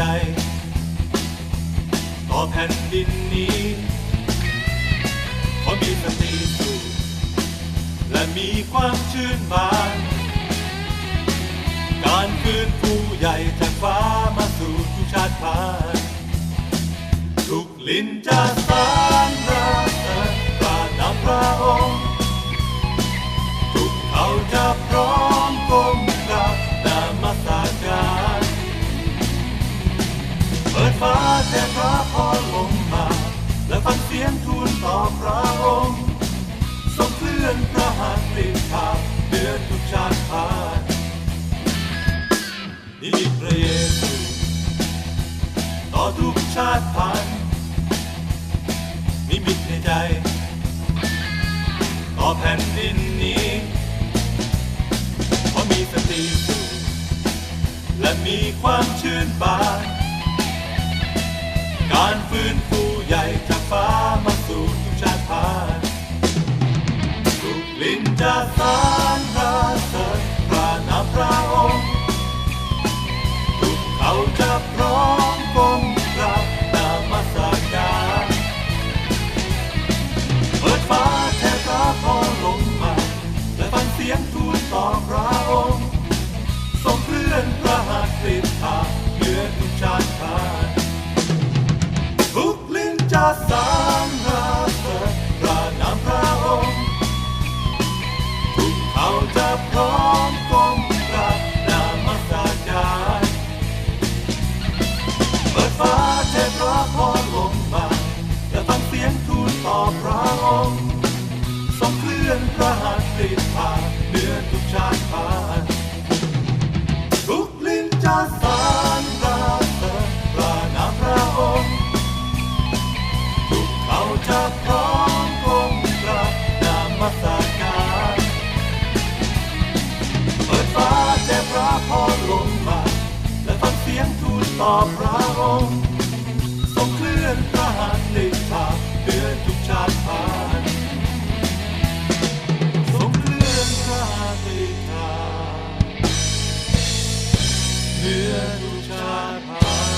จ ต่อแผ่นดินนี้ ขอมีสติและมีความชื่นบาน การคืนผู้ใหญ่จากฟ้ามาสู่ทุกชาติพันธุ์ทุกลิ้นจะ ฟ้าแทนพระพรลงมา และฟังเสียงทูลต่อพระองค์ทรงเคลื่อนพระหัตถ์ติดขาเหนือดทุกชาติพันธุ์นิมิตพระเยซูต่อทุกชาติพันธุ์นิมิตในใจ ต่อแผ่นดินนี้เพราะมีสติสุขและมีความชื่นบาน การฟื้นฟูใหญ่จากฟ้ามาสู่ทุกชาติพันธุ์ทุกลิ้นจะสานพระเสริญพระนามพระองค์ทุกเขาจะพร้อมก้มกราบนามัสการเปิดฟ้าแทนพระพรลงมาและฟังเสียงทูลต่อพระ่อพระองค์ทรงเคลื่อนพระหัตถ์ในภาพเดือนทุกชาติพันอทรงเคลื่อนพระหัตถ์ในภาพเดือนทุกชาติพัน